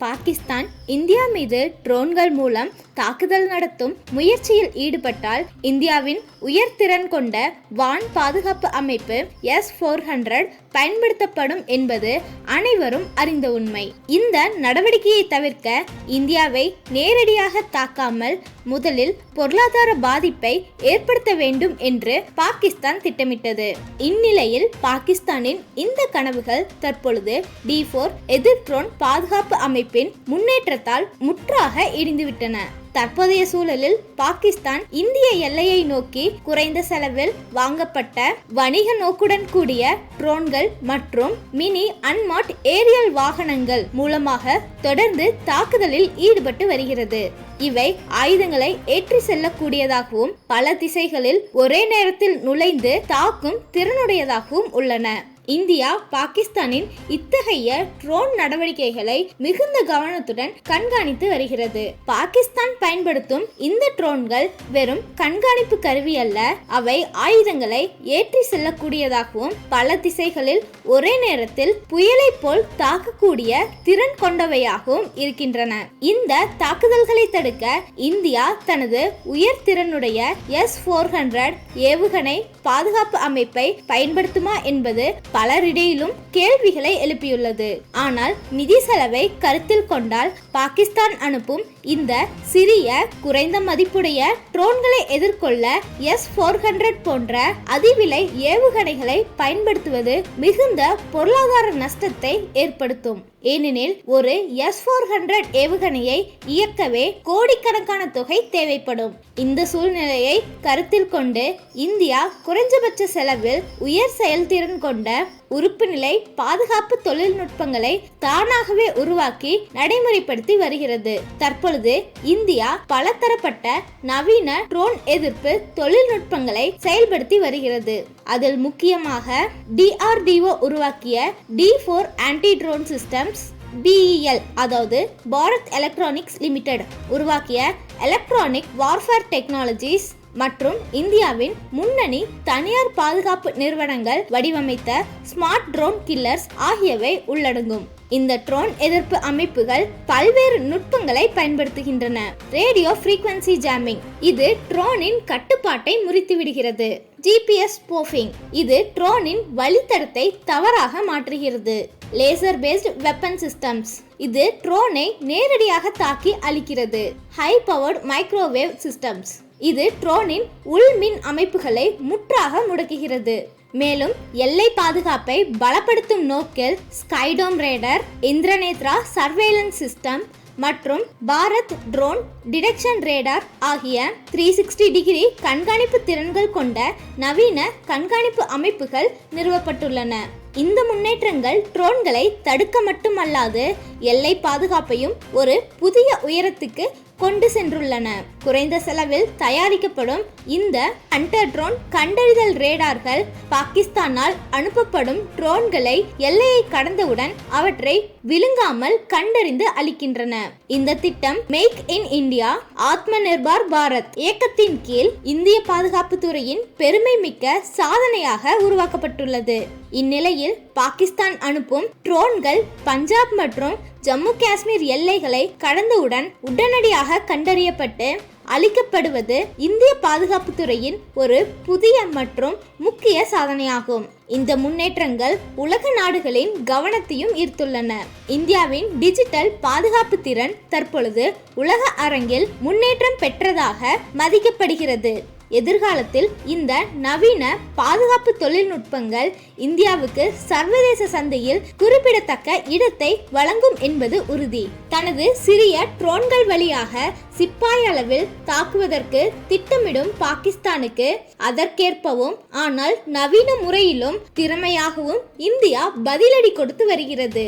Pakistan India மீது ட்ரோன்கள் மூலம் தாக்குதல் நடத்தும் முயற்சியில் ஈடுபட்டால் இந்தியாவின் உயர்திறன் கொண்ட வான் பாதுகாப்பு அமைப்பு எஸ் ஃபோர் ஹண்ட்ரட் பயன்படுத்தப்படும் என்பது அனைவரும் அறிந்த உண்மை. இந்த நடவடிக்கையை தவிர்க்க இந்தியாவை நேரடியாக தாக்காமல் முதலில் பொருளாதார பாதிப்பை ஏற்படுத்த வேண்டும் என்று பாகிஸ்தான் திட்டமிட்டது. இந்நிலையில் பாகிஸ்தானின் இந்த கனவுகள் தற்பொழுது டி ஃபோர் எதிர் ட்ரோன் பாதுகாப்பு அமைப்பின் முன்னேற்றத்தால் முற்றாக இடிந்துவிட்டன. தற்போதைய சூழலில் பாகிஸ்தான் இந்திய எல்லையை நோக்கி குறைந்த செலவில் வாங்கப்பட்ட வணிக நோக்குடன் கூடிய ட்ரோன்கள் மற்றும் மினி அன்மாட் ஏரியல் வாகனங்கள் மூலமாக தொடர்ந்து தாக்குதலில் ஈடுபட்டு வருகிறது. இவை ஆயுதங்களை ஏற்றி செல்லக்கூடியதாகவும் பல திசைகளில் ஒரே நேரத்தில் நுழைந்து தாக்கும் திறனுடையதாகவும் உள்ளன. இந்தியா பாகிஸ்தானின் இத்தகைய ட்ரோன் நடவடிக்கைகளை மிகுந்த கவனத்துடன் கண்காணித்து வருகிறது. பாகிஸ்தான் பயன்படுத்தும் இந்த ட்ரோன்கள் வெறும் கண்காணிப்பு கருவி அல்ல அவை ஆயுதங்களை ஏற்றி செல்லக்கூடியதாகவும் பல திசைகளில் ஒரே நேரத்தில் புயலை போல் தாக்கக்கூடிய திறன் கொண்டவையாகவும் இருக்கின்றன. இந்த தாக்குதல்களை தடுக்க இந்தியா தனது உயர் திறனுடைய எஸ் போர் ஹண்ட்ரட் ஏவுகணை பாதுகாப்பு அமைப்பை பயன்படுத்துமா என்பது பலரிடையிலும் கேள்விகளை எழுப்பியுள்ளது. ஆனால் நிதி செலவை கருத்தில் கொண்டால் பாகிஸ்தான் அனுப்பும் இந்த சிறிய குறைந்த மதிப்புடைய ட்ரோன்களை எதிர்கொள்ள எஸ் போர் ஹண்ட்ரட் போன்ற அதிவிலை ஏவுகணைகளை பயன்படுத்துவது மிகுந்த பொருளாதார நஷ்டத்தை ஏற்படுத்தும். ஏனெனில் ஒரு எஸ் போர் ஹண்ட்ரட் ஏவுகணையை இயக்கவே கோடிக்கணக்கான தொகை தேவைப்படும். இந்த சூழ்நிலையை கருத்தில் கொண்டு இந்தியா குறைஞ்சபட்ச செலவில் உயர் செயல்திறன் கொண்ட உறுப்பு நிலை பாதுகாப்பு தொழில்நுட்பங்களை தானாகவே உருவாக்கி நடைமுறைப்படுத்தி வருகிறது. தற்பொழுது இந்தியா பலதரப்பட்ட நவீன ட்ரோன் எதிர்ப்பு தொழில்நுட்பங்களை செயல்படுத்தி வருகிறது. அதில் முக்கியமாக டிஆர்டிஓ உருவாக்கிய D four anti drone systems BEL அதாவது பாரத் எலக்ட்ரானிக்ஸ் லிமிடெட் உருவாக்கிய எலக்ட்ரானிக் வார்ஃபேர் டெக்னாலஜிஸ் மற்றும் இந்தியாவின் முன்னணி தனியார் பாதுகாப்பு நிறுவனங்கள் வடிவமைத்த ஸ்மார்ட் ட்ரோன் கில்லர்ஸ் ஆகியவை உள்ளடங்கும். இந்த ட்ரோன் எதிர்ப்பு அமைப்புகள் பல்வேறு நுட்பங்களை பயன்படுத்துகின்றன. Radio frequency jamming. இது ட்ரோனின் கட்டுப்பாட்டை முறித்து விடுகிறது ஜிபிஎஸ் போஃபிங் இது ட்ரோனின் வழித்தடத்தை தவறாக மாற்றுகிறது. Laser based weapon systems. இது ட்ரோனை நேரடியாக தாக்கி அளிக்கிறது ஹை பவர்ட் மைக்ரோவேவ் சிஸ்டம்ஸ். இது ட்ரோனின் உள்மின் அமைப்புகளை முற்றாக முடக்குகிறது. மேலும் எல்லை பாதுகாப்பை பலப்படுத்தும் நோக்கில் Skydome radar Indranetra surveillance system மற்றும் பாரத் ட்ரோன் டிடெக்ஷன் ரேடார் ஆகிய த்ரீ சிக்ஸ்டி டிகிரி கண்காணிப்பு திறன்கள் கொண்ட நவீன கண்காணிப்பு அமைப்புகள் நிறுவப்பட்டுள்ளன. இந்த முன்னேற்றங்கள் ட்ரோன்களை தடுக்க மட்டுமல்லாது எல்லை பாதுகாப்பையும் ஒரு புதிய உயரத்துக்கு கொண்டு சென்றுள்ளன. குறைந்த செலவில் தயாரிக்கப்படும் இந்த ஹண்டர் ட்ரோன் கண்டறிதல் ரேடார்கள் பாகிஸ்தானால் அனுப்பப்படும் ட்ரோன்களை எல்லையை கடந்தவுடன் அவற்றை விழுங்காமல் கண்டறிந்து அளிக்கின்றன. இந்த திட்டம் make in India Atma Nirbhar Bharat இயக்கத்தின் கீழ் இந்திய பாதுகாப்பு துறையின் பெருமை மிக்க சாதனையாக உருவாக்கப்பட்டுள்ளது. இந்நிலையில் பாகிஸ்தான் அனுப்பும் ட்ரோன்கள் பஞ்சாப் மற்றும் ஜம்மு காஷ்மீர் எல்லைகளை கடந்தவுடன் உடனடியாக கண்டறியப்பட்டு அளிக்கப்படுவது இந்திய பாதுகாப்பு துறையின் ஒரு புதிய மற்றும் முக்கிய சாதனையாகும். இந்த முன்னேற்றங்கள் உலக நாடுகளின் கவனத்தையும் ஈர்த்துள்ளன. இந்தியாவின் டிஜிட்டல் பாதுகாப்பு திறன் தற்பொழுது உலக அரங்கில் முன்னேற்றம் பெற்றதாக மதிக்கப்படுகிறது. எதிர்காலத்தில் இந்த நவீன பாதுகாப்பு தொழில்நுட்பங்கள் இந்தியாவுக்கு சர்வதேச சந்தையில் குறிப்பிடத்தக்க இடத்தை வழங்கும் என்பது உறுதி. தனது சிறிய ட்ரோன்கள் வழியாக சிப்பாய் அளவில் தாக்குவதற்கு திட்டமிடும் பாகிஸ்தானுக்கு அதற்கேற்பவும் ஆனால் நவீன முறையிலும் திறமையாகவும் இந்தியா பதிலடி கொடுத்து வருகிறது.